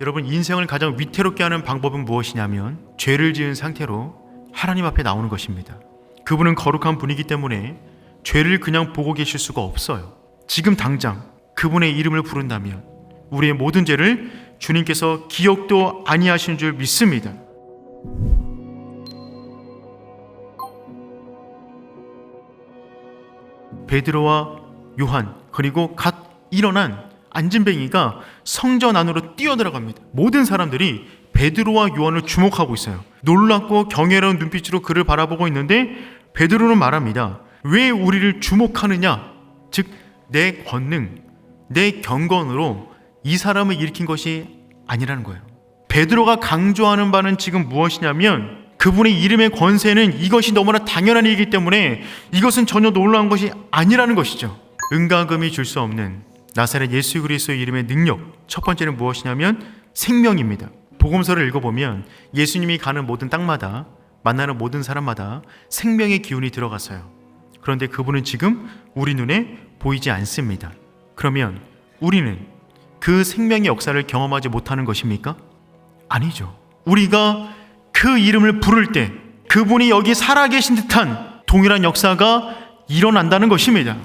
여러분 인생을 가장 위태롭게 하는 방법은 무엇이냐면 죄를 지은 상태로 하나님 앞에 나오는 것입니다. 그분은 거룩한 분이기 때문에 죄를 그냥 보고 계실 수가 없어요. 지금 당장 그분의 이름을 부른다면 우리의 모든 죄를 주님께서 기억도 아니하시는 줄 믿습니다. 베드로와 요한 그리고 갓 일어난 안진뱅이가 성전 안으로 뛰어들어갑니다. 모든 사람들이 베드로와 요한을 주목하고 있어요. 놀랍고 경외로운 눈빛으로 그를 바라보고 있는데 베드로는 말합니다. 왜 우리를 주목하느냐? 즉 내 권능, 내 경건으로 이 사람을 일으킨 것이 아니라는 거예요. 베드로가 강조하는 바는 지금 무엇이냐면 그분의 이름의 권세는 이것이 너무나 당연한 일이기 때문에 이것은 전혀 놀라운 것이 아니라는 것이죠. 은가금이 줄 수 없는 나사렛 예수 그리스도의 이름의 능력 첫 번째는 무엇이냐면 생명입니다. 복음서를 읽어보면 예수님이 가는 모든 땅마다 만나는 모든 사람마다 생명의 기운이 들어갔어요. 그런데 그분은 지금 우리 눈에 보이지 않습니다. 그러면 우리는 그 생명의 역사를 경험하지 못하는 것입니까? 아니죠. 우리가 그 이름을 부를 때 그분이 여기 살아계신 듯한 동일한 역사가 일어난다는 것입니다.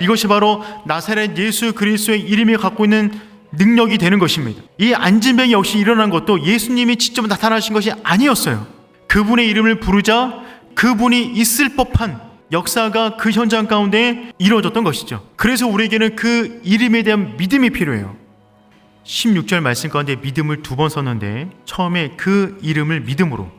이것이 바로 나사렛 예수 그리스도의 이름이 갖고 있는 능력이 되는 것입니다. 이 안진병이 역시 일어난 것도 예수님이 직접 나타나신 것이 아니었어요. 그분의 이름을 부르자 그분이 있을 법한 역사가 그 현장 가운데 이루어졌던 것이죠. 그래서 우리에게는 그 이름에 대한 믿음이 필요해요. 16절 말씀 가운데 믿음을 두 번 썼는데 처음에 그 이름을 믿음으로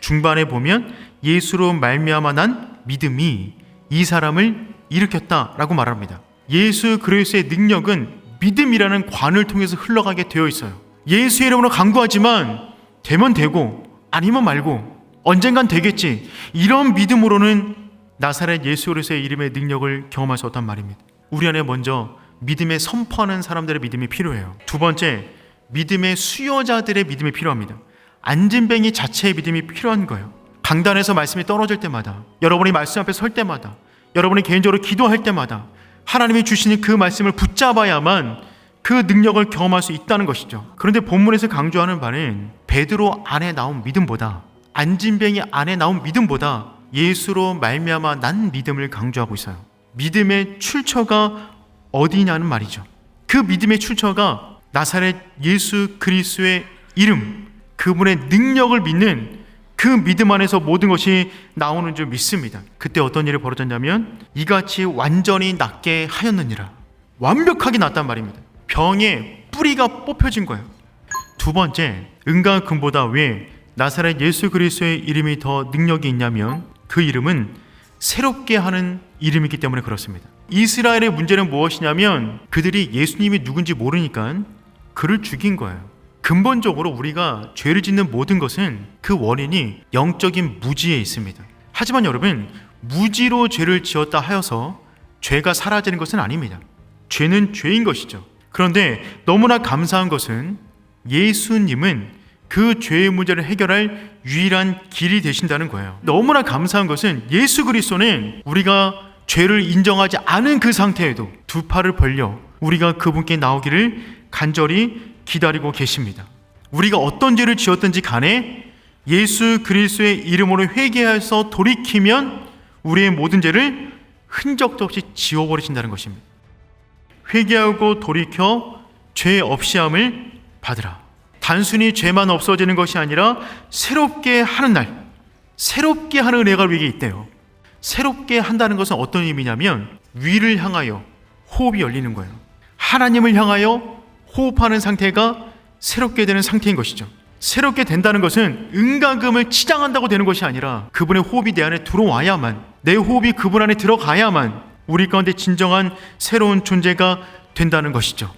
중반에 보면 예수로 말미암아 난 믿음이 이 사람을 일으켰다라고 말합니다. 예수 그리스도의 능력은 믿음이라는 관을 통해서 흘러가게 되어 있어요. 예수의 이름으로 강구하지만 되면 되고 아니면 말고 언젠간 되겠지. 이런 믿음으로는 나사렛 예수 그리스도의 이름의 능력을 경험할 수 없단 말입니다. 우리 안에 먼저 믿음에 선포하는 사람들의 믿음이 필요해요. 두 번째, 믿음의 수요자들의 믿음이 필요합니다. 안진뱅이 자체의 믿음이 필요한 거예요. 강단에서 말씀이 떨어질 때마다, 여러분이 말씀 앞에 설 때마다, 여러분이 개인적으로 기도할 때마다 하나님이 주시는 그 말씀을 붙잡아야만 그 능력을 경험할 수 있다는 것이죠. 그런데 본문에서 강조하는 바는 베드로 안에 나온 믿음보다 안진뱅이 안에 나온 믿음보다 예수로 말미암아 난 믿음을 강조하고 있어요. 믿음의 출처가 어디냐는 말이죠. 그 믿음의 출처가 나사렛 예수 그리스도의 이름, 그분의 능력을 믿는 그 믿음 안에서 모든 것이 나오는 줄 믿습니다. 그때 어떤 일이 벌어졌냐면 이같이 완전히 낫게 하였느니라. 완벽하게 낫단 말입니다. 병의 뿌리가 뽑혀진 거예요. 두 번째, 은과 금보다 왜 나사렛 예수 그리스도의 이름이 더 능력이 있냐면 그 이름은 새롭게 하는 이름이기 때문에 그렇습니다. 이스라엘의 문제는 무엇이냐면 그들이 예수님이 누군지 모르니까 그를 죽인 거예요. 근본적으로 우리가 죄를 짓는 모든 것은 그 원인이 영적인 무지에 있습니다. 하지만 여러분, 무지로 죄를 지었다 하여서 죄가 사라지는 것은 아닙니다. 죄는 죄인 것이죠. 그런데 너무나 감사한 것은 예수님은 그 죄의 문제를 해결할 유일한 길이 되신다는 거예요. 너무나 감사한 것은 예수 그리스도는 우리가 죄를 인정하지 않은 그 상태에도 두 팔을 벌려 우리가 그분께 나오기를 간절히 기다리고 계십니다. 우리가 어떤 죄를 지었든지 간에 예수 그리스도의 이름으로 회개해서 돌이키면 우리의 모든 죄를 흔적도 없이 지워버리신다는 것입니다. 회개하고 돌이켜 죄 없이함을 받으라. 단순히 죄만 없어지는 것이 아니라 새롭게 하는 날, 새롭게 하는 은혜가 우리에게 있대요. 새롭게 한다는 것은 어떤 의미냐면 위를 향하여 호흡이 열리는 거예요. 하나님을 향하여 호흡하는 상태가 새롭게 되는 상태인 것이죠. 새롭게 된다는 것은 은가금을 치장한다고 되는 것이 아니라 그분의 호흡이 내 안에 들어와야만 내 호흡이 그분 안에 들어가야만 우리 가운데 진정한 새로운 존재가 된다는 것이죠.